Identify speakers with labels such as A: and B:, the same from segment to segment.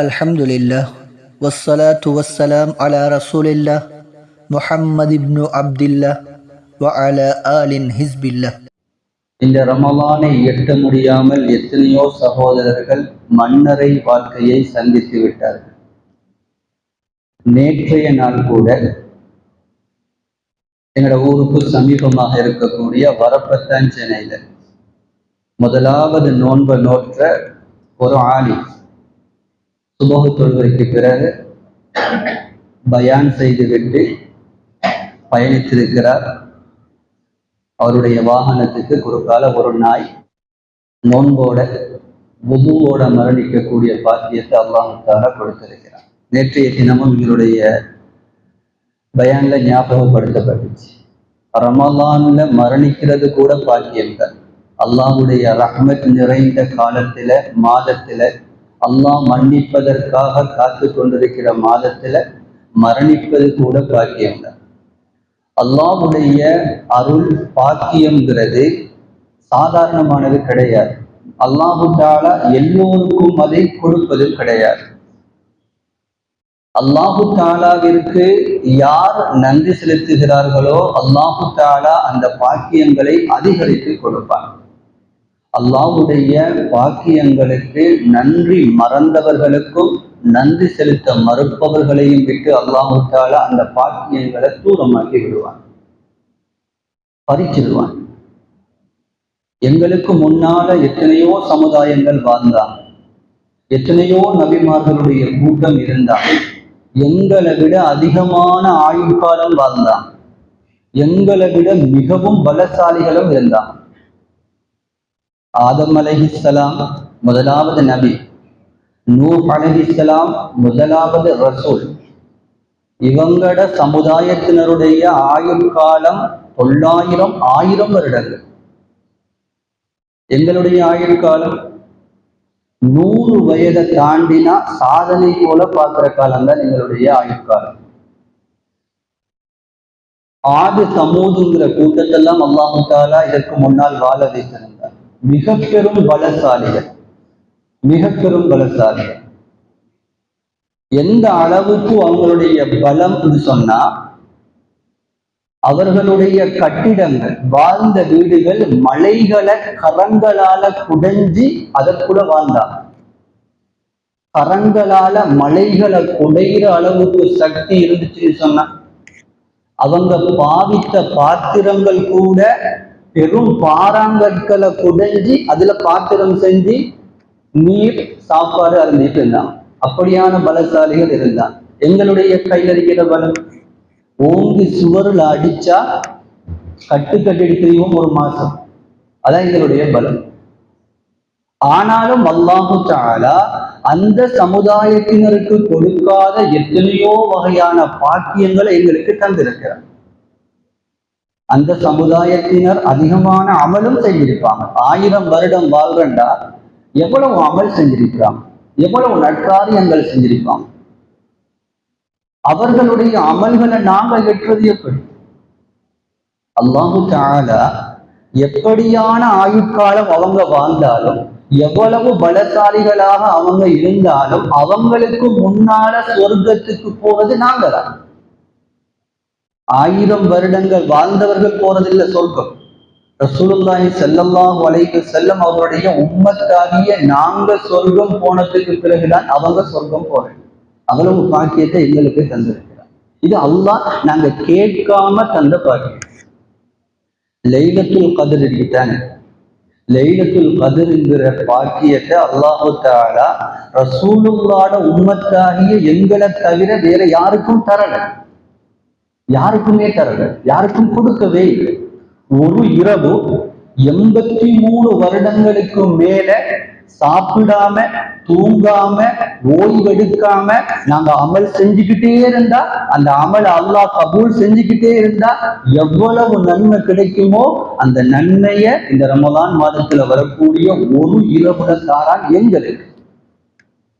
A: அல்ஹம்துலில்லா வஸ்ஸலாத்து வஸ்ஸலாம் அலா ரசூலில்லா முஹம்மது இப்னு அப்துல்லா வ அலா ஆலின் ஹிஸ்பில்லா
B: இந்த ரமலானை எட்ட முடியாமல் எத்தனையோ சகோதரர்கள் மன்னரை வாழ்க்கையை சந்தித்து விட்டார்கள். நேற்றைய நாள் கூட எங்களோட ஊருக்கு சமீபமாக இருக்கக்கூடிய வரப்பத்தான் சென்னையில் முதலாவது நோன்ப நோற்ற ஒரு ஆணி சுபோக தொழுகைக்கு பிறகு பயான் செய்துவிட்டு பயணித்திருக்கிறார். அவருடைய வாகனத்துக்கு குறுக்கால ஒரு நாய் நோன்போட புதுவோட மரணிக்கக்கூடிய பாக்கியத்தை அல்லாஹால கொடுத்திருக்கிறார் நேற்றைய தினமும் இவருடைய பயான்ல ஞாபகப்படுத்தப்பட்டுச்சு. ரமலான்ல மரணிக்கிறது கூட பாக்கியம்தான். அல்லாஹுடைய ரஹ்மத் நிறைந்த காலத்துல மாதத்துல அல்லாஹ் மன்னிப்பதற்காக காத்து கொண்டிருக்கிற மாதத்துல மரணிப்பது கூட பாக்கியம்தான். அல்லாவுடைய அருள் பாக்கியம்ங்கிறது சாதாரணமானது கிடையாது. அல்லாஹு தாலா எல்லோருக்கும் அதை கொடுப்பது கிடையாது. அல்லாஹு தாலாவிற்கு யார் நன்றி செலுத்துகிறார்களோ அல்லாஹு தாலா அந்த பாக்கியங்களை அதிகரித்து கொடுப்பார் அல்லாவுடைய பாக்கியங்களுக்கு நன்றி மறந்தவர்களுக்கும் நன்றி செலுத்த மறுப்பவர்களையும் விட்டு அல்லாஹு அந்த பாக்கியங்களை தூரமாக்கி விடுவான். பறிச்சிடுவான். எங்களுக்கு முன்னால எத்தனையோ சமுதாயங்கள் வாழ்ந்தான். எத்தனையோ நபிமார்களுடைய கூட்டம் இருந்தான். எங்களை விட அதிகமான ஆயுட்காலம் வாழ்ந்தான். எங்களை விட மிகவும் பலசாலிகளும் இருந்தான். ஆதம் அலஹிஸ்லாம் முதலாவது நபி. நூ அலஹிஸ்லாம் முதலாவது ரசூல். இவங்கட சமுதாயத்தினருடைய ஆயுள் காலம் தொள்ளாயிரம் ஆயிரம் வருடங்கள். எங்களுடைய ஆயுள் காலம் நூறு வயதை தாண்டினா சாதனை போல பார்க்கிற காலம் தான் எங்களுடைய ஆயுட்காலம் ஆடு சமூதுங்கிற கூட்டத்தெல்லாம் அல்லாஹு தாலா இதற்கு முன்னால் வாழ வைத்திருந்தார். மிக பெரும் பலசாலிகள். மிக பெரும் பலசாலிகள். எந்த அளவுக்கு அவங்களுடைய பலம் சொன்னா அவர்களுடைய கட்டிடங்கள் வாழ்ந்த வீடுகள் மலைகளை கரங்களால குடைஞ்சி அதற்குள்ள வாழ்ந்தாங்க. கரங்களால மலைகளை குடைகிற அளவுக்கு சக்தி இருந்துச்சுன்னு சொன்னா அவங்க பாவித்த பாத்திரங்கள் கூட பெரும் பாறாங்கற்களை குடைஞ்சி அதுல பாத்திரம் செஞ்சு நீர் சாப்பாடு அருந்திட்டு இருந்தான். அப்படியான பலசாலிகள் இருந்தான். எங்களுடைய கையில் இருக்கிற பலம். ஓங்கி சுவரில் அடிச்சா கட்டு கட்டிடிக்கிறீங்க ஒரு மாசம். அதான் எங்களுடைய பலம். ஆனாலும் அல்லாஹு தாலா அந்த சமுதாயத்தினருக்கு கொடுக்காத எத்தனையோ வகையான பாக்கியங்களை எங்களுக்கு தந்திருக்கிறார் அந்த சமுதாயத்தினர் அதிகமான அமலும் செஞ்சிருப்பாங்க ஆயிரம் வருடம் வாழ்றண்டா எவ்வளவு அமல் செஞ்சிருக்கிறாங்க எவ்வளவு நற்காரியங்கள் செஞ்சிருப்பாங்க அவர்களுடைய அமல்களை நாங்க வெற்றது எப்படி? அல்லாஹு தாலா எப்படியான ஆயுட்காலம் அவங்க வாழ்ந்தாலும் எவ்வளவு பலசாலிகளாக அவங்க இருந்தாலும் அவங்களுக்கு முன்னால சொர்க்கத்துக்கு போவது நாங்கள் தான் ஆயிரம் வருடங்கள் வாழ்ந்தவர்கள் போறதில்லை சொர்க்கம். ரசூலுல்லாஹி செல்லல்லாம் வலைக்கு செல்லம் அவருடைய உம்மத்தாகிய நாங்க சொர்க்கம் போனதுக்கு பிறகுதான் அவங்க சொர்க்கம் போறேன் அவ்வளவு பாக்கியத்தை எங்களுக்கு தந்திருக்கிறார். இது அல்லாஹ் நாங்க கேட்காம தந்த பாக்கியம். லைலத்துல் கதிர் இருக்கிட்டாங்க லைலத்துல் கதிர்ங்கிற பாக்கியத்தை அல்லாஹு தாலா ரசூலுல்லாட உண்மத்தாகிய எங்களை தவிர வேற யாருக்கும் தரல. யாருக்குமே தரல யாருக்கும் கொடுக்கவே இல்லை. ஒரு இரவு எண்பத்தி மூணு வருடங்களுக்கு மேல சாப்பிடாம தூங்காம ஓய்வெடுக்காம நாங்க அமல் செஞ்சுக்கிட்டே இருந்தா அந்த அமல் அல்லாஹ் கபூல் செஞ்சுக்கிட்டே இருந்தா எவ்வளவு நன்மை கிடைக்குமோ அந்த நன்மைய இந்த ரமலான் மாதத்துல வரக்கூடிய ஒரு இரவுல தாரான் எங்களுக்கு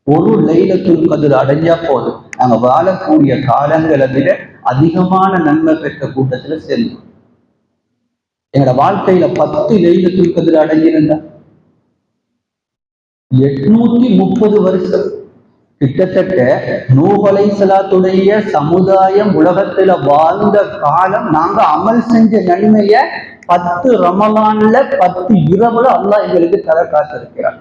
B: ஒரு லைலத்துல் கதிர் அடைஞ்சா போதும். நாங்க வாழக்கூடிய காலங்களை விட அதிகமான நன்மை பெற்ற கூட்டத்துல செல்லும் எங்களோட வாழ்க்கையில பத்து லைலத்துல் தூக்கத்தில் அடங்கியிருந்தா எட்நூத்தி முப்பது வருஷம். கிட்டத்தட்ட நூகலை சலாத்துடைய சமுதாயம் உலகத்துல வாழ்ந்த காலம் நாங்க அமல் செஞ்ச நன்மைய பத்து ரமலான்ல பத்து இரவுல அல்லாஹ் எங்களுக்கு தர காத்திருக்கிறார்.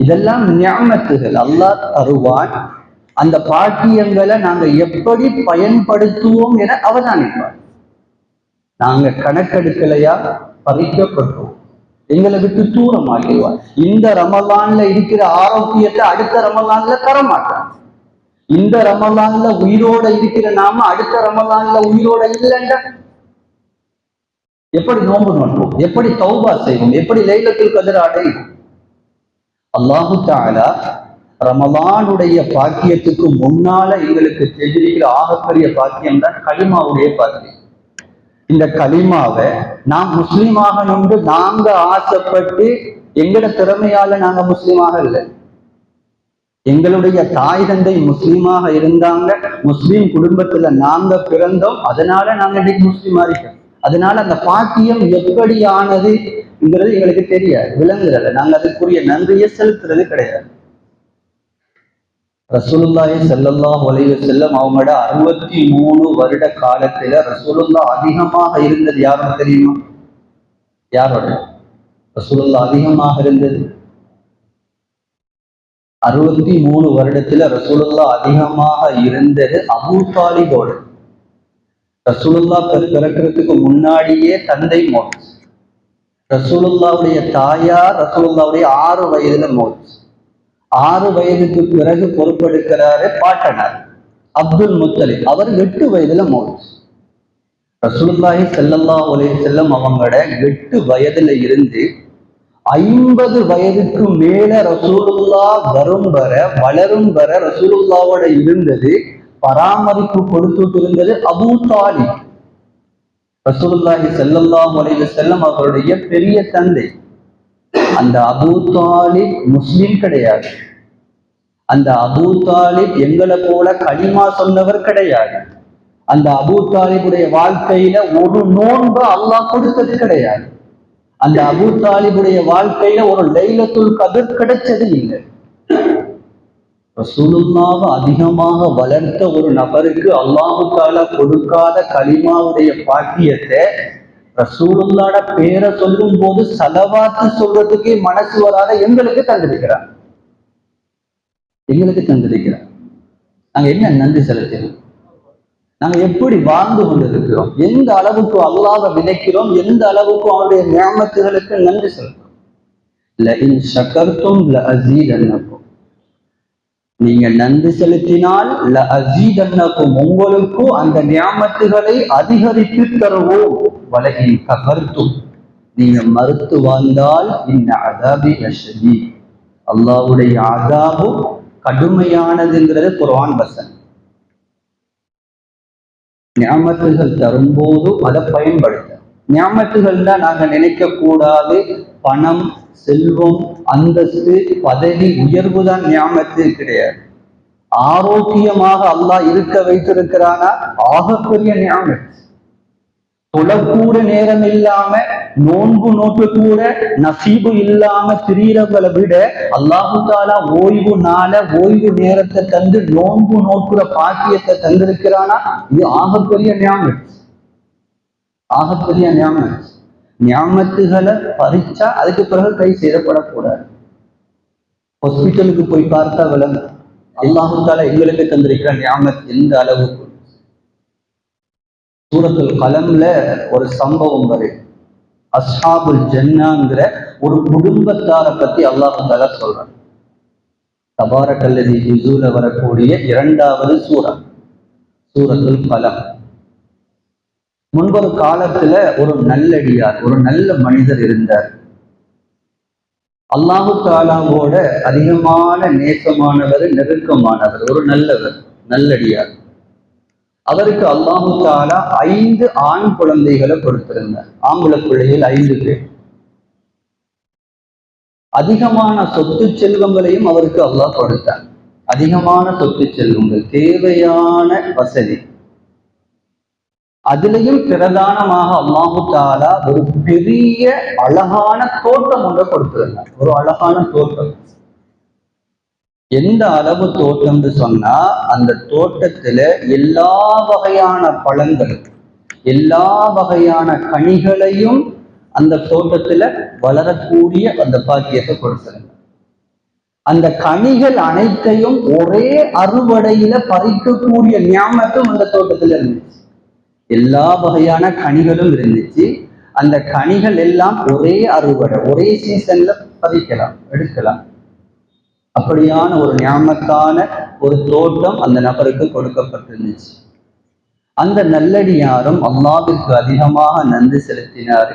B: இதெல்லாம் ஞாபகத்துகள் அல்லாஹ் தருவான். அந்த பாக்கியங்களை நாங்க எப்படி பயன்படுத்துவோம் என அவதானிப்பார் நாங்க கணக்கெடுக்கலையா? பறிக்கப்பட்டோம். எங்களை விட்டு தூரம் ஆகிடுவார் இந்த ரமலான்ல இருக்கிற ஆரோக்கியத்தை அடுத்த ரமலான்ல தரமாட்டார். இந்த ரமலான்ல உயிரோட இருக்கிற நாம அடுத்த ரமலான்ல உயிரோட இல்லைன்ற. எப்படி நோன்பு நோன்போம்? எப்படி தௌபா செய்வோம்? எப்படி லைலத்தில் கதிர அடையும் அல்லாஹு தாலா ரமலானுடைய பாக்கியத்துக்கு முன்னால எங்களுக்கு தெரிஞ்சிருக்கிற ஆகப்பெரிய பாக்கியம் தான் களிமாவுடைய பாக்கியம். இந்த களிமாவை நாம் முஸ்லீமாக நாங்க ஆசைப்பட்டு எங்கட திறமையால நாங்க முஸ்லீமாக இல்லை. எங்களுடைய தாய் தந்தை முஸ்லீமாக இருந்தாங்க முஸ்லீம் குடும்பத்துல நாங்க பிறந்தோம் அதனால நாங்க இன்னைக்கு முஸ்லீம் இருக்கோம் அதனால அந்த பாக்கியம் எப்படியானதுங்கிறது எங்களுக்கு தெரியாது விளங்குறதில்ல. நாங்க அதுக்குரிய நன்றியை செலுத்துறது கிடையாது. ரசூலுல்லாஹி செல்லல்லா அலைஹி வஸல்லம் அவங்களோட அறுபத்தி மூணு வருட காலத்துல ரசூலுல்லா அதிகமாக இருந்தது யாரோட தெரியுமா? யாரோட? ரசூலுல்லா அதிகமாக இருந்தது. அறுபத்தி மூணு வருடத்துல ரசூலுல்லா அதிகமாக இருந்தது அபூ தாலிபோடு. ரசூலுல்லா பிறக்கிறதுக்கு முன்னாடியே தந்தை மோத். ரசூலுல்லாவுடைய தாயார் ரசூலுல்லாவுடைய ஆறு வயதுல மோட் ஆறு வயதுக்கு பிறகு பொறுப்பெடுக்கிறாரு பாட்டனார் அப்துல் முத்தலி அவர் எட்டு வயதுல மோட் ரசூல்லாஹி செல்லல்லா ஒலே செல்லம் அவங்களோட எட்டு வயதுல இருந்து ஐம்பது வயதுக்கு மேல ரசூலுல்லா வரும் வர வளரும் வர ரசூலுல்லாவோட இருந்தது பராமரிப்பு கொடுத்துட்டு இருந்தது அபு தாலி ரசூலுல்லாஹி செல்லல்லா ஒலே செல்லம் அவருடைய பெரிய தந்தை. அந்த அபூத்தாலிப் தாலிப் முஸ்லிம் கிடையாது. அந்த அபூ தாலிப் எங்களை போல களிமா சொன்னவர் கிடையாது. அந்த அபூத்தாலிபுடைய வாழ்க்கையில ஒரு நோன்பு அல்லாஹ் கொடுத்தது கிடையாது. அந்த அபூ தாலிபுடைய வாழ்க்கையில ஒரு லைலத்துல் கதிர் கிடைச்சது இல்லை. ரசூலுல்லாவை அதிகமாக வளர்த்த ஒரு நபருக்கு அல்லாஹு தாலா கொடுக்காத களிமாவுடைய பாக்கியத்தை ரசூலுல்லாட பேரை சொல்லும் போது செலவாத்து சொல்றதுக்கே மனசு வராத எங்களுக்கு தந்திருக்கிறார் எங்களுக்கு தந்திருக்கிறார் நாங்க என்ன நன்றி செலுத்தினோம் நாங்க எப்படி வாழ்ந்து கொண்டிருக்கிறோம்? எந்த அளவுக்கு அல்லாத விதைக்கிறோம்? எந்த அளவுக்கு அவருடைய நியமத்துகளுக்கு நன்றி செலுத்தும் நீங்க நன்றி செலுத்தினால் உங்களுக்கும் அந்த ஞாபகத்துகளை அதிகரித்து தருவோம். வலகின் ககர்த்தும் நீங்க மறுத்து வாழ்ந்தால் இந்த அதாபி அஷதி அல்லாவுடைய அதாபு கடுமையானதுங்கிறது குர்ஆன் வசன் ஞாபகத்துகள் தரும்போது அதை பயன்படுத்த ஞாபகத்துகள் தான் நாங்க நினைக்க கூடாது பணம் செல்வம் அந்தஸ்து பதவி உயர்வு தான் ஞாபகத்து கிடையாது. ஆரோக்கியமாக அல்லாஹ் இருக்க வைத்திருக்கிறானா? ஆகக்கூடிய ஞாபகம். தொழக்கூட நேரம் இல்லாம நோன்பு நோட்டு கூட நசீபு இல்லாம திரியறவங்களை விட அல்லாஹு தாலா ஓய்வு நாள ஓய்வு நேரத்தை தந்து நோன்பு நோக்குற பாக்கியத்தை தந்திருக்கிறானா? இது ஆகக்கூடிய ஞாபகம். ஆகப்பெரிய ஞாபகம் ஞாபகத்துகளை பறிச்சா அதுக்கு பிறகு கை சேதப்படக்கூடாது. ஹாஸ்பிட்டலுக்கு போய் பார்த்தா விளங்கு அல்லாஹு எங்களுக்கு தந்திருக்கிற ஞாபகம் எந்த அளவுக்கு? சூரத்தில் கலம்ல ஒரு சம்பவம் வரும் அஸ்ஹாபுல் ஜன்னாங்கிற ஒரு குடும்பத்தாரை பத்தி அல்லாஹால சொல்றாங்க சொல்றான். தபாரக்கல்லதி ஜிசூல வரக்கூடிய இரண்டாவது சூரா. சூரத்துல் கலம். முன்பொரு காலத்துல ஒரு நல்லடியார் ஒரு நல்ல மனிதர் இருந்தார். அல்லாஹு தாலாவோட அதிகமான நேசமானவர் நெருக்கமானவர் ஒரு நல்லவர் நல்லடியார். அவருக்கு அல்லாஹு தாலா ஐந்து ஆண் குழந்தைகளை கொடுத்திருந்தார். ஆம்புல பிள்ளைகள் ஐந்து பேர். அதிகமான சொத்து செல்வங்களையும் அவருக்கு அல்லாஹ் கொடுத்தார். அதிகமான சொத்து செல்வங்கள் தேவையான வசதி. அதுலயும் பிரதானமாக அல்லாஹு தாலா ஒரு பெரிய அழகான தோட்டம் ஒன்றை கொடுத்துருந்தார். ஒரு அழகான தோட்டம். எந்த அளவு தோட்டம்னு சொன்னா அந்த தோட்டத்துல எல்லா வகையான பழங்கள் எல்லா வகையான கனிகளையும் அந்த தோட்டத்துல வளரக்கூடிய அந்த பாக்கியத்தை கொடுத்துருங்க அந்த கனிகள் அனைத்தையும் ஒரே அறுவடையில பறிக்கக்கூடிய ஞாபகம் அந்த தோட்டத்துல இருந்துச்சு. எல்லா வகையான கனிகளும் இருந்துச்சு. அந்த கனிகள் எல்லாம் ஒரே அறுவடை ஒரே சீசன்ல பதிக்கலாம் எடுக்கலாம். அப்படியான ஒரு ஞாபகத்தான ஒரு தோட்டம் அந்த நபருக்கு கொடுக்கப்பட்டிருந்துச்சு. அந்த நல்லடியாரும் அல்லாவிற்கு அதிகமாக நன்றி செலுத்தினார்.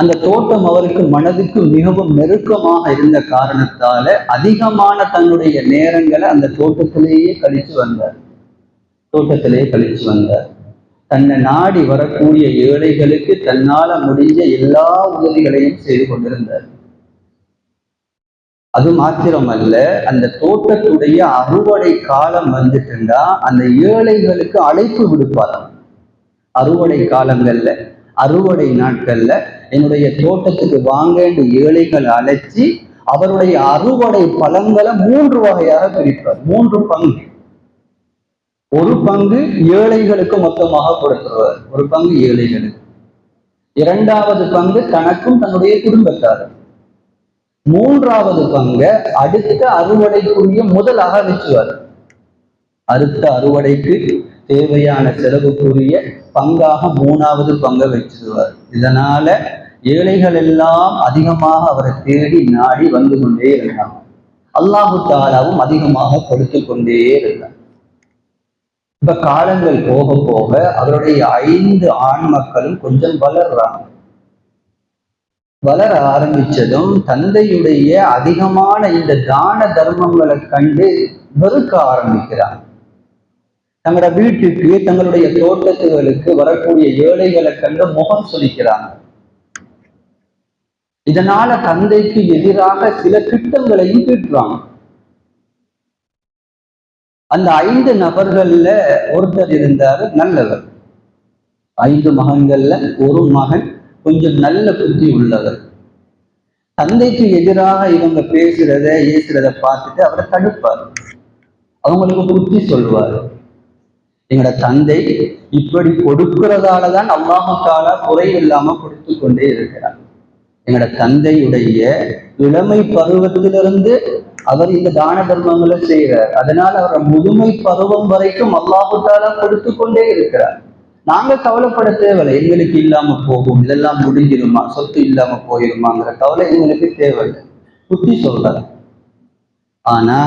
B: அந்த தோட்டம் அவருக்கு மனதுக்கு மிகவும் நெருக்கமாக இருந்த காரணத்தால அதிகமான தன்னுடைய நேரங்களை அந்த தோட்டத்திலேயே கழிச்சு வந்தார். தோட்டத்திலேயே கழிச்சு வந்தார். தன்னை நாடி வரக்கூடிய ஏழைகளுக்கு தன்னால முடிஞ்ச எல்லா உதவிகளையும் செய்து கொண்டிருந்தார். அது மாத்திரமல்ல அந்த தோட்டத்துடைய அறுவடை காலம் வந்துட்டுண்டா அந்த ஏழைகளுக்கு அழைப்பு விடுப்பார். அறுவடை காலங்கள்ல அறுவடை நாட்கள்ல என்னுடைய தோட்டத்துக்கு வாங்கன்னு ஏழைகள் அழைச்சி அவருடைய அறுவடை பழங்களை மூன்று வகையாக பிரிப்பார். மூன்று பங்கு. ஒரு பங்கு ஏழைகளுக்கு மொத்தமாக கொடுத்துருவார் ஒரு பங்கு ஏழைகளுக்கு. இரண்டாவது பங்கு தனக்கும் தன்னுடைய குடும்பத்தார் மூன்றாவது பங்கு அடுத்த அறுவடைக்குரிய முதலாக வச்சுவார் அடுத்த அறுவடைக்கு தேவையான செலவுக்குரிய பங்காக மூணாவது பங்கை வச்சிருவார். இதனால ஏழைகள் எல்லாம் அதிகமாக அவரை தேடி நாடி வந்து கொண்டே இருந்தாங்க அல்லாஹு தாலாவும் அதிகமாக கொடுத்து கொண்டே இருந்தார் இப்ப காலங்கள் போக போக அவருடைய ஐந்து ஆண் மக்களும் கொஞ்சம் வளர்றாங்க. வளர ஆரம்பிச்சதும் தந்தையுடைய அதிகமான இந்த தான தர்மங்களை கண்டு வெறுக்க ஆரம்பிக்கிறாங்க. தங்களோட வீட்டுக்கு தங்களுடைய தோட்டத்துகளுக்கு வரக்கூடிய ஏழைகளை கண்டு முகம் சொலிக்கிறாங்க இதனால தந்தைக்கு எதிராக சில திட்டங்களையும் தீட்டுறாங்க. அந்த ஐந்து நபர்கள்ல ஒருத்தர் இருந்தார் நல்லவர். ஐந்து மகன்கள்ல ஒரு மகன் கொஞ்சம் நல்ல புத்தி உள்ளவர். தந்தைக்கு எதிராக இவங்க பேசுறத ஏசுறத பார்த்துட்டு அவரை தடுப்பார். அவங்களுக்கு புத்தி சொல்வார். எங்களோட தந்தை இப்படி கொடுக்கிறதால தான் குறை குறைவில்லாம கொடுத்து கொண்டே இருக்கிறார் எங்களோட தந்தையுடைய இளமை பருவத்திலிருந்து அவர் இந்த தான தர்மங்களை செய்கிறார் அதனால அவர் முதுமை பருவம் வரைக்கும் அல்லாஹால கொடுத்து கொண்டே இருக்கிறார். நாங்க கவலைப்பட தேவையில்லை. எங்களுக்கு இல்லாம போகும். இதெல்லாம் முடிஞ்சிருமா? சொத்து இல்லாம போயிருமாங்கிற கவலை எங்களுக்கு தேவையில்லை. புத்தி சொல்றார் ஆனா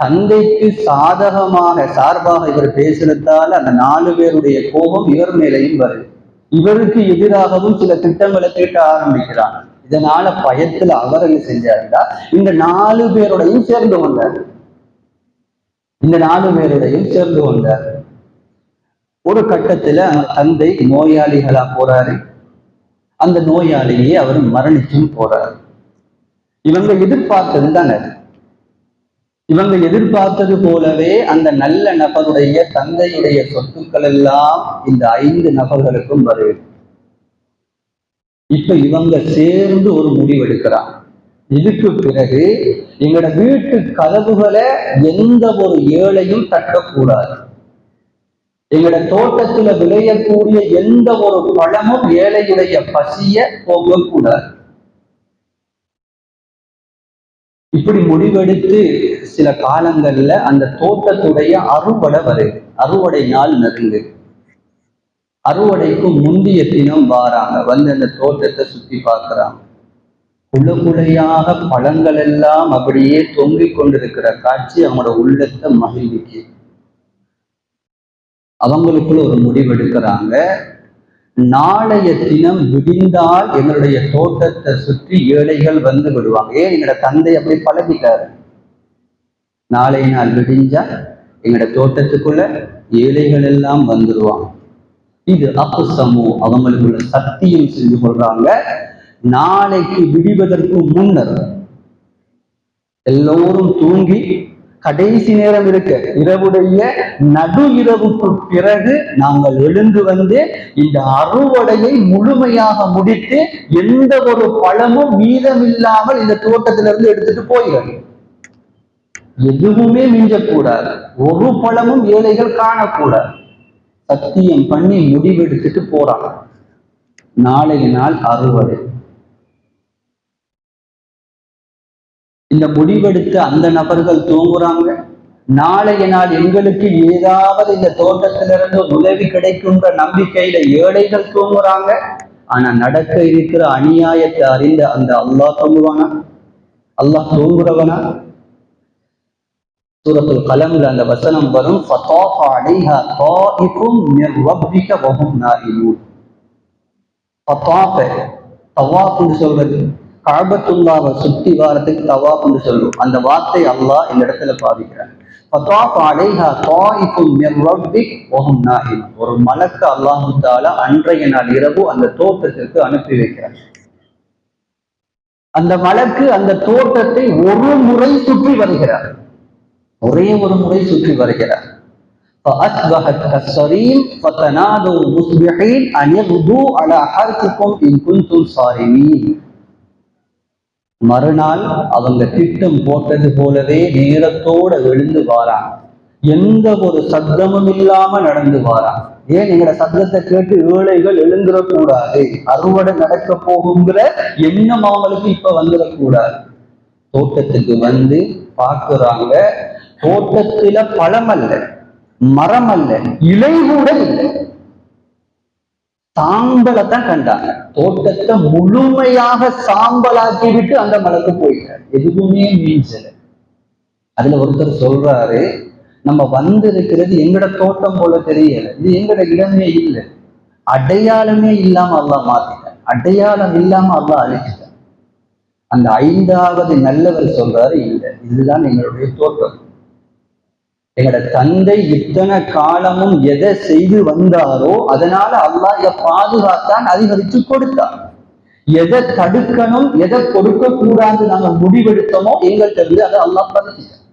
B: தந்தைக்கு சாதகமாக சார்பாக இவர் பேசுறதால அந்த நாலு பேருடைய கோபம் இவர் மேலையும் வருது. இவருக்கு எதிராகவும் சில திட்டங்களை தீட்ட ஆரம்பிக்கிறாங்க. இதனால பயத்துல அவர் என்ன செஞ்சாருந்தா இந்த நாலு பேருடையும் சேர்ந்து கொண்டார் இந்த நாலு பேருடையும் சேர்ந்து கொண்டார் ஒரு கட்டத்துல தந்தை நோயாளிகளா போறாரு. அந்த நோயாளியே அவர் மரணிச்சும் போறாரு. இவங்க எதிர்பார்த்தது தானே? இவங்க எதிர்பார்த்தது போலவே அந்த நல்ல நபருடைய தந்தையுடைய சொத்துக்கள் எல்லாம் இந்த ஐந்து நபர்களுக்கும் வருது இப்ப இவங்க சேர்ந்து ஒரு முடிவெடுக்கிறாங்க இதுக்கு பிறகு எங்களோட வீட்டு கதவுகளை எந்த ஒரு ஏழையும் தட்டக்கூடாது. எங்களோட தோட்டத்துல விளையக்கூடிய எந்த ஒரு பழமும் ஏழையுடைய பசிய போகக்கூடாது இப்படி முடிவெடுத்து சில காலங்கள்ல அந்த தோட்டத்துடைய அறுவடை வருது அறுவடை நாள் நெருங்கு. அறுவடைக்கும் முந்திய தினம் வாராங்க. வந்து அந்த தோட்டத்தை சுத்தி பார்க்கறாங்க. குழு குலையாக பழங்கள் எல்லாம் அப்படியே தொங்கிக் கொண்டிருக்கிற காட்சி அவங்களோட உள்ளத்தை மகிழ்விக்கு அவங்களுக்குள்ள ஒரு முடிவெடுக்கிறாங்க. நாளைய தினம் விடிந்தால் எங்களுடைய தோட்டத்தை சுற்றி ஏழைகள் வந்து விடுவாங்க. ஏன்? எங்களோட தந்தை அப்படி பழகிட்டாரு. நாளை நாள் விடிஞ்சா எங்களோட தோட்டத்துக்குள்ள ஏழைகள் எல்லாம் வந்துடுவாங்க இது அப்பு சமூ அவங்களுக்குள்ள சத்தியம் செஞ்சு கொள்றாங்க. நாளைக்கு விடிவதற்கு முன்னர் எல்லோரும் தூங்கி கடைசி நேரம் இருக்க. இரவுடைய நடு இரவுக்கு பிறகு நாங்கள் எழுந்து வந்து இந்த அறுவடையை முழுமையாக முடித்து எந்த ஒரு பழமும் மீதமில்லாமல் இந்த தோட்டத்திலிருந்து எடுத்துட்டு போயிடும் எதுவுமே மிஞ்சக்கூடாது. ஒரு பழமும் ஏழைகள் காணக்கூடாது. சத்தியம் பண்ணி முடிவெடுத்துட்டு போறான் நாளைய நாள் அறுவடை இந்த முடிவெடுத்து அந்த நபர்கள் தூங்குறாங்க. நாளைய நாள் எங்களுக்கு ஏதாவது இந்த தோட்டத்திலிருந்து உதவி கிடைக்குன்ற நம்பிக்கையில ஏழைகள் தூங்குறாங்க. ஆனா நடக்க இருக்கிற அநியாயத்தை அறிந்த அந்த அல்லாஹ் தூங்குவானா? அல்லாஹ் தூங்குறவனா? சூரத்துல் கலம்ல அந்த வசனம் வரும் சொல்றது. காபத்துல்லாவை சுத்தி வாரத்துக்கு தவாப்னு சொல்லும் அந்த வார்த்தை அல்லாஹ் இந்த இடத்துல பாதிக்கிறான் ஒரு மலக்கு அல்லாஹ் அன்றைய நாள் இரவு அந்த தோட்டத்திற்கு அனுப்பி வைக்கிறார் அந்த மலக்கு அந்த தோட்டத்தை ஒரு முறை சுற்றி வருகிறார். ஒரே ஒரு முறை சுற்றி வருகிறார் فأصبحت كالصريم فتنادوا مصبحين أن يغدوا على حرثكم إن كنتم صارمين மறுநாள் அவங்க திட்டம் போட்டது போலவே நேரத்தோட எழுந்து வாரான் எந்த ஒரு சத்தமும் இல்லாம நடந்து வாரான் ஏன் எங்கட சத்தத்தை கேட்டு ஏழைகள் எழுந்துடக்கூடாது அறுவடை நடக்க போகுங்கிற எண்ணம் அவங்களுக்கு இப்ப வந்துடக்கூடாது தோட்டத்துக்கு வந்து பார்க்குறாங்க தோட்டத்துல பழம் அல்ல மரம் அல்ல இலை கூட இல்லை. சாம்பலை தான் கண்டாங்க. தோட்டத்தை முழுமையாக சாம்பலாக்கி விட்டு அந்த மலைக்கு போயிட்டார் எதுவுமே மீஞ்சல. அதுல ஒருத்தர் சொல்றாரு நம்ம வந்திருக்கிறது எங்கட தோட்டம் போல தெரியல. இது எங்கட இடமே இல்லை. அடையாளமே இல்லாம அல்லா மாத்திட்டான் அடையாளம் இல்லாம அல்லா அழிச்சிட்டான் அந்த ஐந்தாவது நல்லவர் சொல்றாரு இல்லை இதுதான் எங்களுடைய தோட்டம். எங்களோட தந்தை இத்தனை காலமும் எதை செய்து வந்தாரோ அதனால அல்லாஹ் இதை பாதுகாத்தான் அதிகரித்து கொடுத்தான். எதை தடுக்கணும் எதை கொடுக்க கூடாது நாங்க முடிவெடுத்தோமோ எங்கள்கிட்ட விட அதை அல்லாஹ் பதிச்சிட்டான்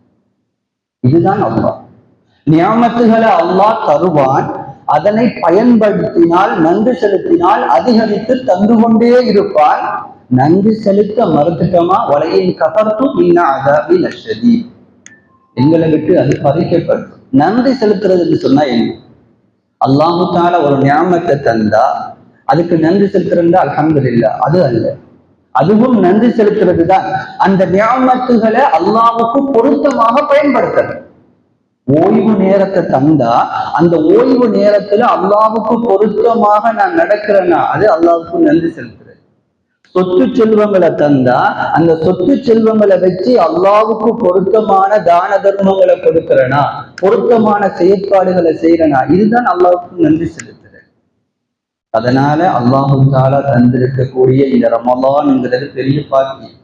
B: இதுதான் அல்லாஹ். நியாமத்துகளை அல்லாஹ் தருவான் அதனை பயன்படுத்தினால் நன்றி செலுத்தினால் அதிகரித்து தந்து கொண்டே இருப்பான். நன்றி செலுத்த மறுத்துட்டோமா? வலையின் கதர்த்தும் இன்ன அதாவது எங்களை விட்டு அது பறிக்கப்படும் நன்றி செலுத்துறது என்று சொன்னா என்ன? அல்லாஹு தால ஒரு ஞாபகத்தை தந்தா அதுக்கு நன்றி செலுத்துறா இல்ல அது அல்ல. அதுவும் நன்றி செலுத்துறது தான் அந்த ஞாபகத்துகளை அல்லாவுக்கு பொருத்தமாக பயன்படுத்தணும். ஓய்வு நேரத்தை தந்தா அந்த ஓய்வு நேரத்துல அல்லாவுக்கு பொருத்தமாக நான் நடக்கிறேன்னா அது அல்லாவுக்கு நன்றி செலுத்துறேன் சொத்து செல்வங்களை தந்தா அந்த சொத்து செல்வங்களை வச்சு அல்லாவுக்கு பொருத்தமான தான தர்மங்களை கொடுக்கிறனா பொருத்தமான செயற்பாடுகளை செய்யறனா இதுதான் அல்லாவுக்கு நன்றி செலுத்துறேன் அதனால அல்லாஹு தாலா தந்திருக்கக்கூடிய இந்த ரமலான்ங்கிறது பெரிய பாக்கியம்.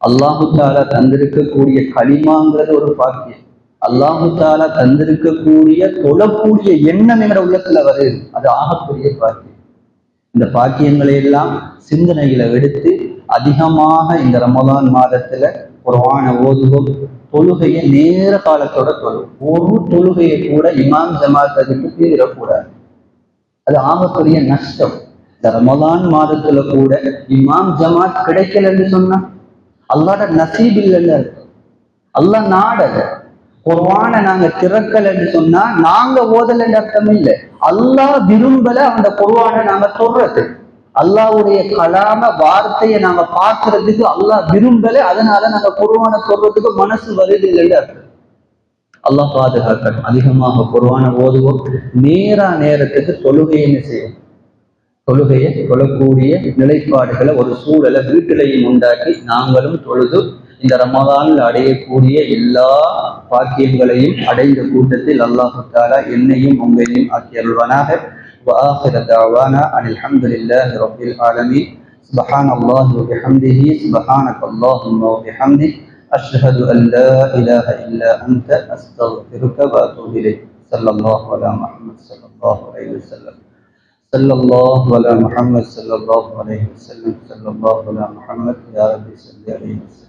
B: அல்லாஹு தாலா தந்திருக்கக்கூடிய களிமாங்கிறது ஒரு பாக்கியம். அல்லாஹு தாலா தந்திருக்கக்கூடிய தொழக்கூடிய எண்ணம் என்ற உள்ளத்துல வருது. அது ஆகக்கூடிய பாக்கியம். இந்த பாக்கியங்களை எல்லாம் சிந்தனைகளை எடுத்து அதிகமாக இந்த ரமதான் மாதத்துல குர்ஆன ஓதுவோம். தொழுகையை நேர காலத்தோட தொழும் ஒரு தொழுகையை கூட இமாம் ஜமாத் தீரக்கூடாது அது ஆகக்கூடிய நஷ்டம். இந்த ரமதான் மாதத்துல கூட இமாம் ஜமாத் கிடைக்கலன்னு சொன்னா அல்லாட நசீப் இல்லைன்னு அர்த்தம் அல்லாஹ் குர்ஆனை நாங்க திறக்கலன்னு சொன்னா நாங்க ஓதலன்னு அர்த்தம் இல்லை. அல்லாஹ் விரும்பல அந்த குர்ஆனை நாங்க சொல்றது அல்லாவுடைய கலாம வார்த்தையை நாங்க பார்க்கறதுக்கு அல்லாஹ் விரும்பல அதனால நாங்க குர்ஆனை சொல்றதுக்கு மனசு வருது இல்லைன்னு அர்த்தம். அல்லாஹ் பாதுகாக்கணும். அதிகமாக குர்ஆனை ஓதுவோம். நேரா நேரத்துக்கு தொழுகைன்னு செய்யும்? தொழுகையை தொழக்கூடிய நிலைப்பாடுகளை ஒரு சூழலை வீட்டிலையும் உண்டாக்கி நாங்களும் தொழுது இந்த ரமதானில் அடையக்கூடிய எல்லா பாக்கியங்களையும் அடைந்த கூட்டத்தில் அல்லாஹு தாலா என்னையும் உங்களையும் ஆக்கி அருள்வானாக وآخر دعوانا أن الحمد لله رب العالمين سبحان الله وبحمده سبحانك اللهم وبحمدك أشهد أن لا إله إلا أنت أستغفرك وأتوب إليك صلى الله على محمد صلى الله عليه وسلم صلى الله على محمد صلى الله عليه وسلم صلى الله على محمد يا رب صل عليه وسلم